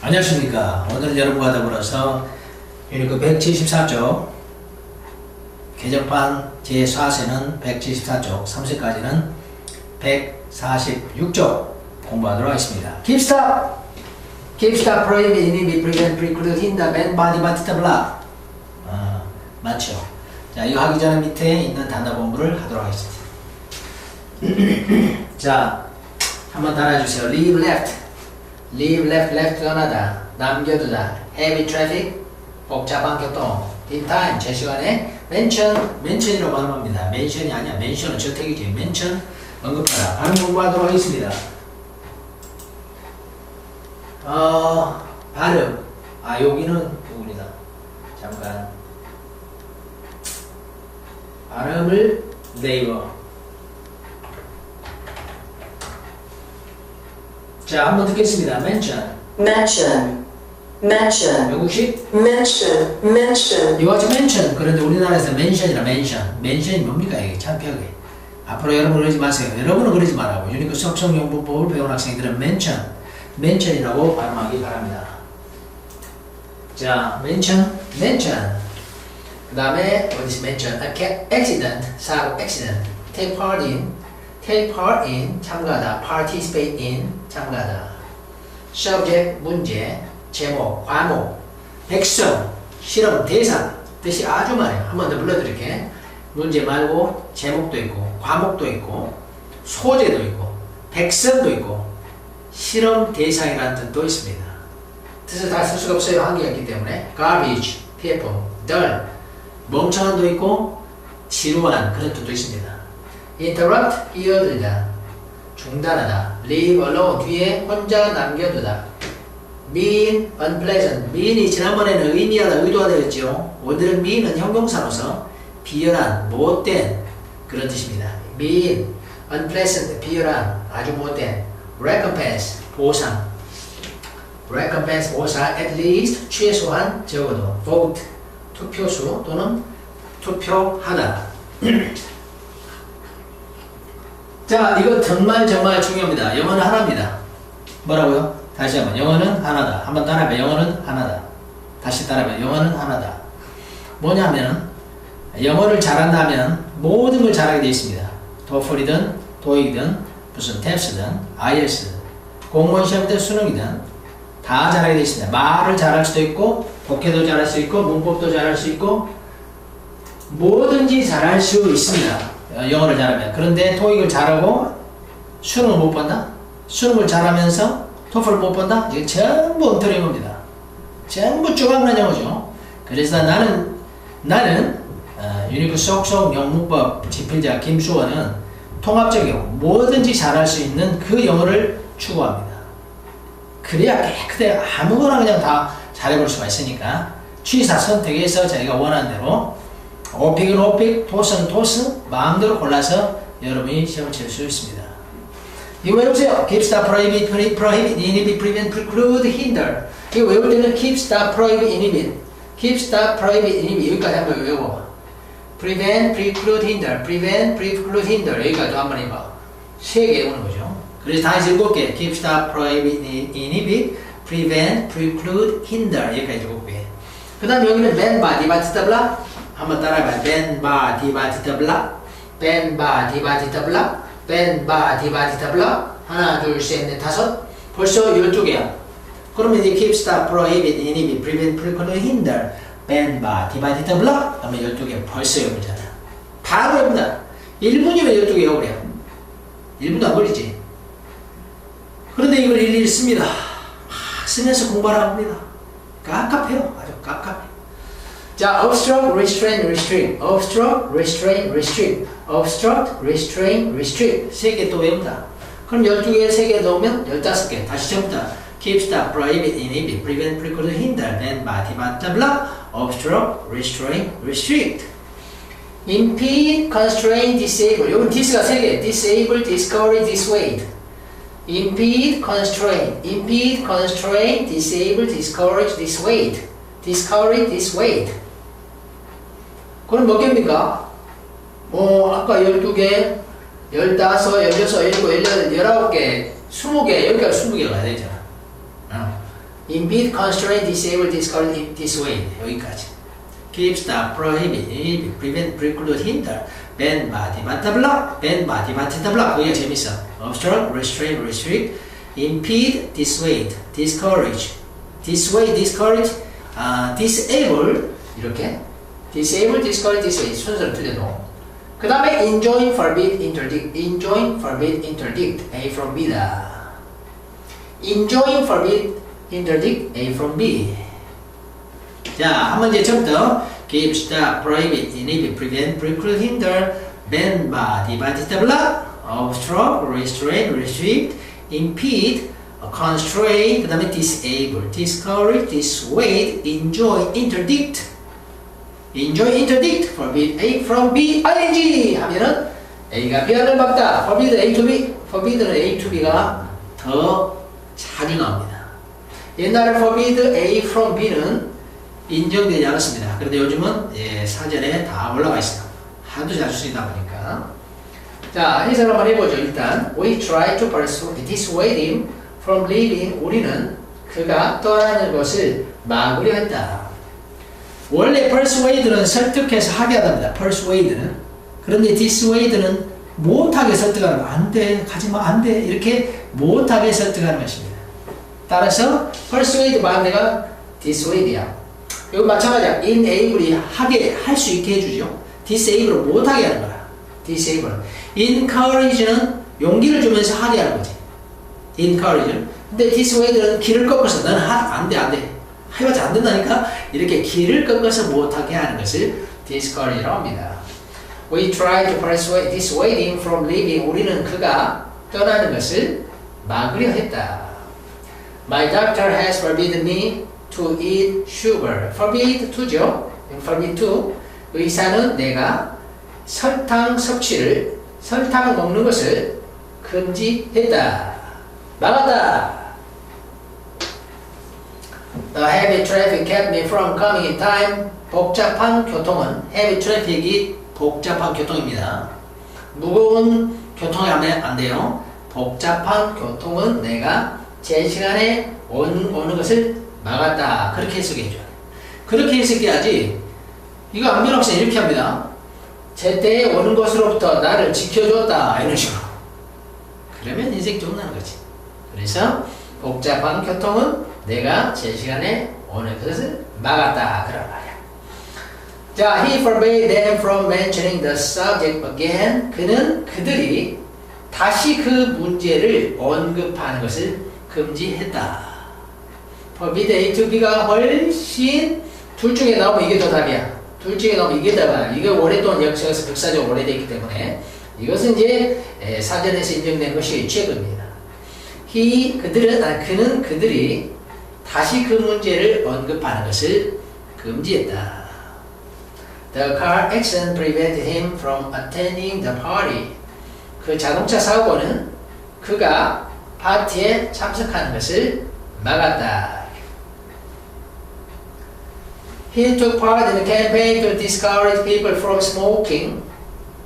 안녕하십니까. 오늘 여러분과 더불어서 유니크 174쪽 개정판 제4세는 174쪽 3세까지는 146쪽 공부하도록 하겠습니다. Keep stop! Keep stop prohibit inhibit prevent preclude hinder ban body but the block 아, 맞죠? 자 이거 하기 전에 밑에 있는 단어 공부를 하도록 하겠습니다. 자 한번 따라해주세요. Leave left Leave left left 떠나다 남겨두다 Heavy traffic 복잡한 교통 In time 제 시간에 mention mention이라고 발음합니다. mention이 아니야. mention은 저택이지. mention 언급하다. 발음 공부하도록 하겠습니다. 어 발음 아 여기는 부분이다. 잠깐 발음을 네이버 자 한번 듣겠습니다. mention mention, mention, 외국식 mention, mention, 이거 같이 mention 그런데 우리나라에서 mention이라 mention mention이 뭡니까 이게 창피하게 앞으로 여러분 그러지 마세요 여러분은 그러지 말라고 유니크 속성용법을 배운 학생들은 mention mention이라고 발음하기 바랍니다 자 mention mention 그 다음에 what is mention accident 사고 accident take part in take part in 참가하다 participate in 참가하다 subject 문제 제목 과목 백성 실험 대상 뜻이 아주 많아요. 한 번 더 불러드릴게. 문제 말고 제목도 있고 과목도 있고 소재도 있고 백성도 있고 실험 대상이라는 뜻도 있습니다. 뜻을 다 쓸 수가 없어요. 한계가 있기 때문에 garbage, people, dull 멍청한도 있고 지루한 그런 뜻도 있습니다. Interrupt, 끼어들다 중단하다 leave alone 뒤에 혼자 남겨두다 mean, unpleasant. mean이 지난번에는 의미하다, 의도하다 였죠. 오늘은 mean은 형용사로서 비열한, 못된 그런 뜻입니다. mean, unpleasant, 비열한, 아주 못된. recompense, 보상. recompense, 보상, at least, 최소한, 적어도. vote, 투표수 또는 투표하다. 자, 이거 정말 정말 중요합니다. 영어는 하나입니다. 뭐라고요? 다시 한번 영어는 하나다. 한번 따라해봐. 영어는 하나다. 다시 따라해봐. 영어는 하나다. 뭐냐면 영어를 잘한다면 모든 걸 잘하게 되어 있습니다. 토플이든 토익이든 무슨 탭스든 IELTS 공무원 시험이든 수능이든 다 잘하게 되어 있습니다. 말을 잘할 수도 있고 독해도 잘할 수 있고 문법도 잘할 수 있고 뭐든지 잘할 수 있습니다. 어, 영어를 잘하면. 그런데 토익을 잘하고 수능을 못 본다? 수능을 잘하면서 토플을 못 본다? 이게 전부 엉터리인 겁니다. 전부 쪼각난 영어죠. 그래서 나는, 나는, 어, 유니크 속속 영문법 지필자 김수원은 통합적이고 뭐든지 잘할 수 있는 그 영어를 추구합니다. 그래야 깨끗해. 아무거나 그냥 다 잘해볼 수가 있으니까 취사 선택해서 자기가 원하는 대로 오픽은 오픽, 토스는 토스 마음대로 골라서 여러분이 시험을 칠 수 있습니다. 이거 외우세요. keep, stop, prohibit, prohibit, inhibit, prevent, preclude, hinder. 이거 외울 때는 keep, stop, prohibit, inhibit. keep, stop, prohibit, inhibit. 여기까지 한번 외워봐. prevent, preclude, hinder. prevent, preclude, hinder. 여기까지 또 한번 해봐. 세개 오는 거죠. 그래서 다 해서 일곱 개. keep, stop, prohibit, inhibit, prevent, preclude, hinder. 여기까지 일곱 개. 그 다음 여기는 ban, body, but, blah. 한번 따라해봐. ban, body, but, blah. ban, body, but, blah. 벤, 바, 디바, 디타, 블라. 하나, 둘, 셋, 넷, 다섯. 벌써 12개야. 그러면 이제 keep, stop, prohibit, inhibit, prevent, preclude, hinder. 디바, 디타, 블라. 하면 12개. 벌써 외우잖아. 바로 외운다 1분이면 12개 외우래 1분도 안 걸리지. 그런데 이걸 일일이 씁니다. 막 쓰면서 공부를 합니다. 깝깝해요. 아주 깝깝해 자, obstruct, restrain, restrict. obstruct, restrain, restrict. obstruct, restrain, restrict. 세 개 또 외운다. 그럼 12개, 3개 넣으면 15개. 다시 전부 다. keep, stop, prohibit, inhibit, prevent, preclude, hinder, ban, body, blah, blah, obstruct, restrain, restrict. impede, constrain, disable. 여기 this가 3개. disable, discourage, dissuade. impede, constrain. impede, constrain, disable, discourage, dissuade. discourage, dissuade. 그럼 몇 개입니까? 뭐 아까 12개, 15, 16, 17, 18, 19개, 20개, 여기까지 20개 가야 되잖아. 어. impede, constrain, disable, discourage, dissuade 여기까지 keep, stop, prohibit, prevent, preclude, hinder ban, body, the block ban, body, the block 거기가 재밌어 obstruct, restrain, restrict impede, dissuade, discourage dissuade, discourage 아, disable 이렇게 disable, discourage, dissuade 순서를 틀려도 그 다음에 enjoin, forbid, interdict enjoin, forbid, interdict A from B다 enjoin, forbid, interdict A from B 자, 한 문제 처음부터 keep, stop, prohibit, inhibit, prevent, preclude, hinder ban, body, body, block obstruct, restrain, restrict impede, constrain 그 다음에 disable, discourage, dissuade, enjoin, interdict Enjoy, interdict, forbid A from B, ing 하면은 A가 B를 막다, forbid A to B, forbid는 A to B가 더 자주 나옵니다. 옛날에 forbid A from B는 인정되지 않았습니다. 그런데 요즘은 예, 사전에 다 올라가 있어요. 하도 자주 쓰이다 보니까. 자, 해설 한번 해보죠. 일단, we try to persuade, dissuade him from leaving. 우리는 그가 떠나는 것을 막으려 했다. 원래 persuade는 설득해서 하게 하답니다. persuade는. 그런데 dissuade는 못하게 설득하는 거. 안 돼. 가지마. 안 돼. 이렇게 못하게 설득하는 것입니다. 따라서 persuade 반대가 dissuade야. 이거 마찬가지야. enable이 하게, 할 수 있게 해주죠. disable을 못하게 하는 거라. disable. encourage는 용기를 주면서 하게 하는 거지. encourage는. 근데 dissuade는 길을 꺾어서 하, 안 돼, 안 돼. 해봤자 안 된다니까? 이렇게 길을 꺾어서 못하게 하는 것을 discourage라고 합니다. We try to persuade, dissuade him from leaving. 우리는 그가 떠나는 것을 막으려 했다. My doctor has forbidden me to eat sugar. forbid to죠. forbid to. 의사는 내가 설탕 섭취를, 설탕을 먹는 것을 금지했다. 막았다. The heavy traffic kept me from coming in time. 복잡한 교통은 heavy traffic이 복잡한 교통입니다. 무거운 교통이 안, 돼요. 복잡한 교통은 내가 제 시간에 온, 오는 것을 막았다. 그렇게 해석해 돼. 그렇게 해석해야지. 이거 학생 이렇게 합니다. 제때에 오는 것으로부터 나를 지켜줬다. 이런 식으로. 그러면 인생 좀 나는 거지. 그래서 복잡한 교통은 내가 제 시간에 오는 것을 막았다. 그런 말이야. 자, he forbade them from mentioning the subject again. 그는 그들이 다시 그 문제를 언급하는 것을 금지했다. forbid A to B가 훨씬 둘 중에 나오면 이게 더 답이야. 둘 중에 나오면 이게 답이야. 이게 오랫동안 역사에서 역사적으로 오래되기 때문에 이것은 이제 에, 사전에서 인정된 것이 최근입니다. he 그들은 아 그는 그들이 다시 그 문제를 언급하는 것을 금지했다. The car accident prevented him from attending the party. 그 자동차 사고는 그가 파티에 참석하는 것을 막았다. He took part in a campaign to discourage people from smoking.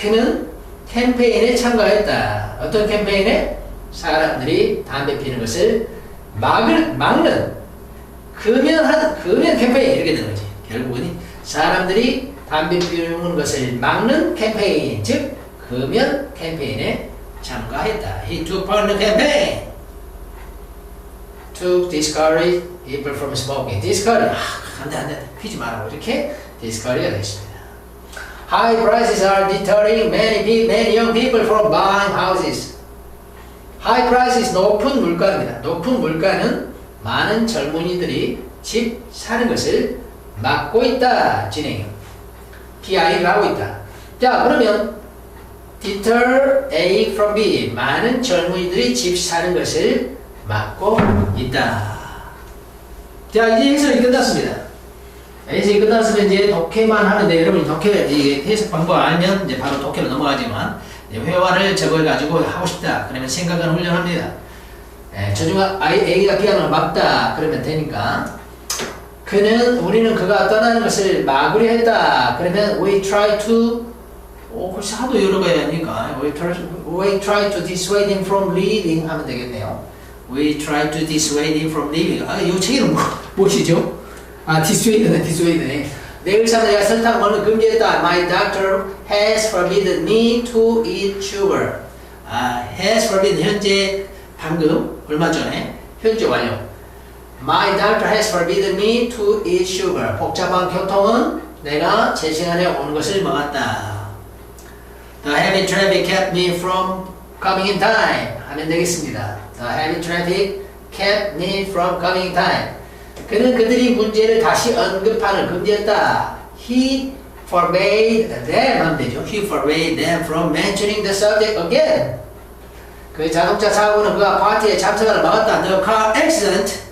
그는 캠페인에 참가했다. 어떤 캠페인에? 사람들이 담배 피는 것을 막을, 막는, 금연한, 금연 캠페인 이렇게 되는 거지. 결국은 사람들이 담배 피우는 것을 막는 캠페인, 즉 금연 캠페인에 참가했다. He took part in the campaign to discourage people from smoking. discourage, 아, 안 돼, 안 돼, 피지 말라고 이렇게 discourage가 됐습니다. High prices are deterring many, many young people from buying houses. High prices, 높은 물가입니다. 높은 물가는 많은 젊은이들이 집 사는 것을 막고 있다. 진행형. PI를 하고 있다. 자, 그러면 deter A from B. 많은 젊은이들이 집 사는 것을 막고 있다. 자, 이제 해설이 끝났습니다. 해설이 끝났으면 이제 독해만 하는데 여러분이 독해, 이 해석 방법 알면 이제 바로 독해로 넘어가지만 회화를 적어가지고 하고 싶다. 그러면 생각은 훈련합니다. 예, 저중 A가 B하는 막다. 그러면 되니까. 그는 우리는 그가 떠나는 것을 막으려 했다. 그러면 we try to 오, 글쎄 하도 여러 가지 하니까 we try, we try to dissuade him from leaving 하면 되겠네요. We try to dissuade him from leaving. 아, 이 책에는 뭐, 무엇이죠? 아, dissuade네, dissuade네. 내 의사는 내가 설탕 먹는 금지했다. My doctor has forbidden me to eat sugar. 아, has forbidden 현재 방금 얼마 전에 현재 완료. My doctor has forbidden me to eat sugar. 복잡한 교통은 내가 제 시간에 오는 것을 막았다. The heavy traffic kept me from coming in time. 하면 되겠습니다. The heavy traffic kept me from coming in time. 그는 그들이 문제를 다시 언급하는 금지했다. He forbade them 하면 되죠. He forbade them from mentioning the subject again. 그 자동차 사고는 그가 파티에 참석을 막았다. The car accident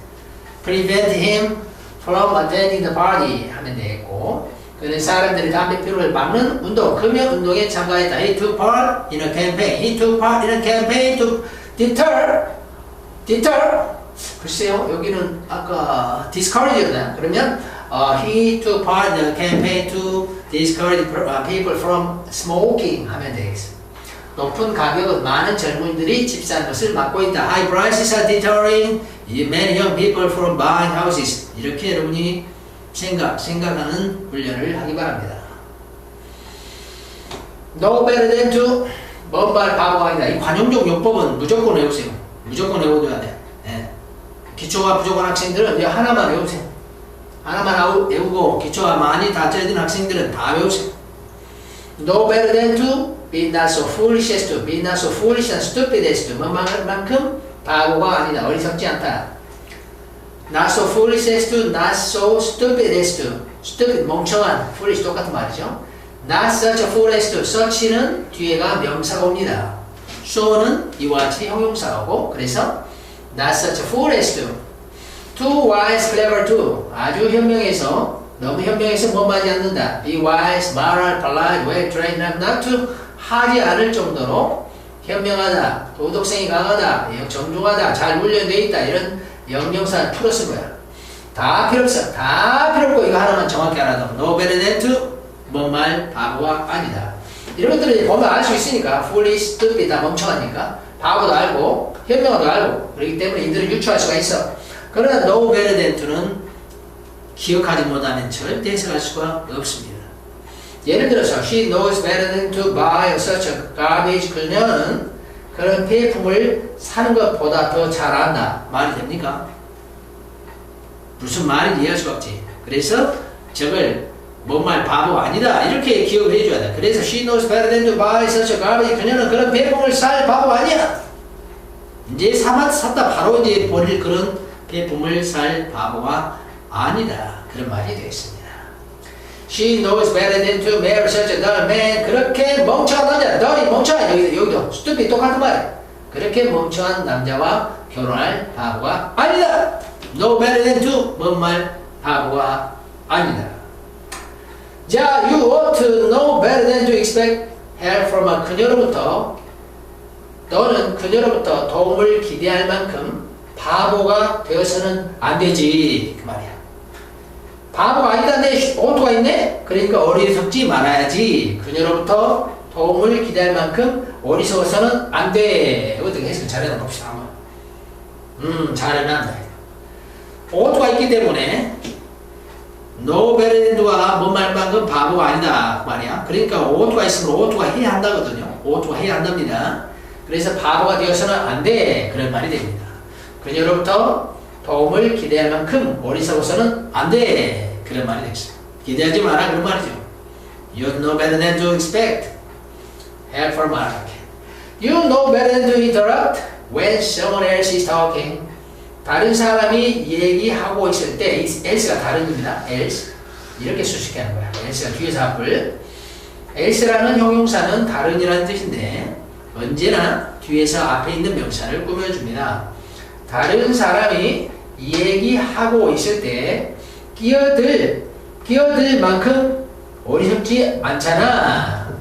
prevented him from attending the party 하면 되겠고 그는 사람들이 담배 피우를 막는 운동, 금연 운동에 참가했다. He took part in a campaign. He took part in a campaign to deter, deter. 글쎄요, 여기는 아까 discourage였나? 그러면 어, he took part in a campaign to discourage people from smoking 하면 되겠습니다. 높은 가격은 많은 젊은이들이 집 사는 것을 막고 있다. High prices are deterring many young people from buying houses. 이렇게 여러분이 생각, 생각하는 훈련을 하기 바랍니다. No better than to 뭔말 바보가 아니다. 이 관용적 용법은 무조건 외우세요. 무조건 외워둬야 돼. 예. 기초가 부족한 학생들은 이 하나만 외우세요. 하나만 외우고 기초가 많이 다져진 학생들은 다 외우세요. No better than to be not so foolish as to be not so foolish and stupid as to 뭐만큼 바보가 아니다. 어리석지 않다. Not so foolish as to, not so stupid as to. stupid, 멍청한, foolish 똑같은 말이죠. Not such a fool as to. such는 뒤에가 명사가 옵니다. so는 이와 같이 형용사가 오고, 그래서 not such a fool as to. too wise, clever to. 아주 현명해서, 너무 현명해서 뭐하지 않는다. be wise, moral, polite, well trained, not to. 하지 않을 정도로 현명하다, 도덕성이 강하다, 정중하다, 잘 훈련되어 있다, 이런 풀어 쓴 거야. 다 필요 없어. 다 필요 없고 이거 하나만 정확히 알아도 than to 뭐말 바보가 아니다. 이런 것들을 보면 알 수 있으니까 foolish, stupid 다 멍청하니까 바보도 알고 현명도 알고 그렇기 때문에 이들을 유추할 수가 있어. 그러나 to는 기억하지 못하면 절대 해석할 수가 없습니다. 예를 들어서 she knows better than to buy such a garbage 그녀는 그런 폐품을 사는 것보다 더 잘 안다. 말이 됩니까? 무슨 말인지 이해할 수가 없지. 그래서 저걸 뭔말 바보 아니다. 이렇게 기억을 해줘야 돼. 그래서 she knows better than to buy such a garbage. 그녀는 그런 폐품을 살 바보 아니야. 이제 샀다 바로 이제 버릴 그런 폐품을 살 바보가 아니다. 그런 말이 되겠습니다. She knows better than to marry such a dull man. 그렇게 멍청한 남자, dull이 멍청한 여기, 여기도 stupid 똑같은 말. 그렇게 멍청한 남자와 결혼할 바보가 아니다. No better than to 뭔말 바보가 아니다. 자, you ought to know better than to expect help from a 그녀로부터 너는 그녀로부터 도움을 기대할 만큼 바보가 되어서는 안 되지 그 말이야. 바보가 아니다 내 오토가 있네? 그러니까 어리석지 말아야지. 그녀로부터 도움을 기대할 만큼 어리석어서는 안 돼. 어떻게 해서 잘해놔 봅시다 한번. 음, 잘해놨네. 오토가 있기 때문에 노베렌드가 뭔 말만큼 바보가 아니다 그 말이야. 그러니까 오토가 있으면 오토가 해야 한다거든요. 오토가 해야 한답니다. 그래서 바보가 되어서는 안 돼. 그런 말이 됩니다. 그녀로부터 도움을 기대할 만큼 어리석어서는 안 돼. 그런 말이 되겠습니다. 기대하지 마라. 그런 말이죠. You know better than to expect help from others. You know better than to interrupt when someone else is talking. 다른 사람이 얘기하고 있을 때 else가 다른 겁니다. else. 이렇게 수식하는 거야. else가 뒤에서 앞을. else라는 형용사는 다른이라는 뜻인데 언제나 뒤에서 앞에 있는 명사를 꾸며줍니다. 다른 사람이 얘기하고 있을 때 끼어들, 끼어들 만큼 어리석지 않잖아.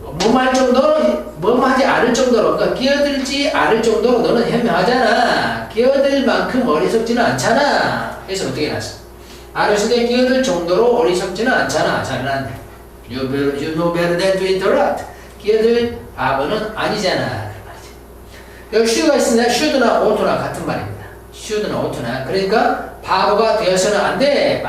뭐할 정도로, 뭐하지 않을 정도로, 그러니까 끼어들지 않을 정도로 너는 현명하잖아. 끼어들 만큼 어리석지는 않잖아. 그래서 어떻게 났어? 때 끼어들 정도로 어리석지는 않잖아. 잘난 You, you know better than to interrupt. 끼어들 바보는 아니잖아. 여기 should가 있습니다. should나 ough트나 같은 말입니 다. should나 ough트나. 그러니까 바보가 되어서는 안 돼.